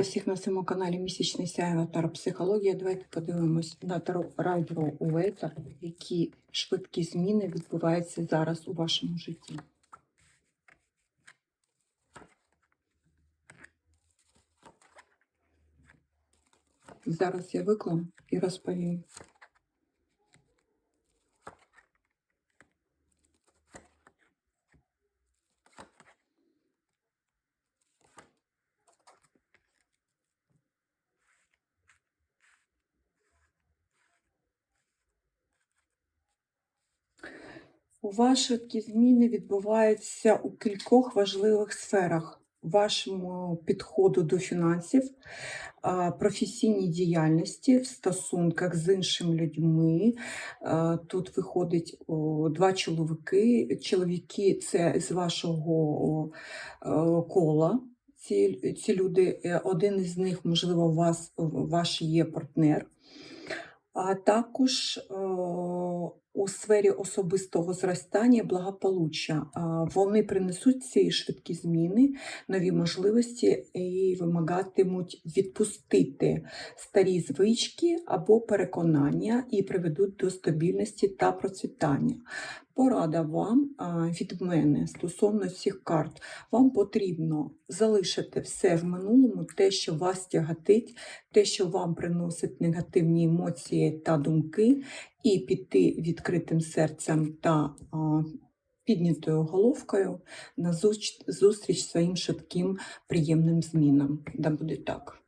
Всіх на цьому каналі Місячний сяєва Таро Психологія. Давайте подивимось на Таро радіо Увета, які швидкі зміни відбуваються зараз у вашому житті. Зараз я виклам і розповім. У вас швидкі зміни відбуваються у кількох важливих сферах вашому підходу до фінансів, професійній діяльності, в стосунках з іншими людьми. Тут виходить два чоловіки. Чоловіки це з вашого кола. Ці, ці люди, е, один із них, можливо, у вас ваш є партнер. А також у сфері особистого зростання, і благополуччя. Вони принесуть ці швидкі зміни, нові можливості і вимагатимуть відпустити старі звички або переконання і приведуть до стабільності та процвітання. Порада вам від мене стосовно цих карт. Вам потрібно залишити все в минулому, те, що вас тяготить, те, що вам приносить негативні емоції та думки, і піти відкритим серцем та піднятою головкою на зустріч своїм швидким приємним змінам. Да буде так.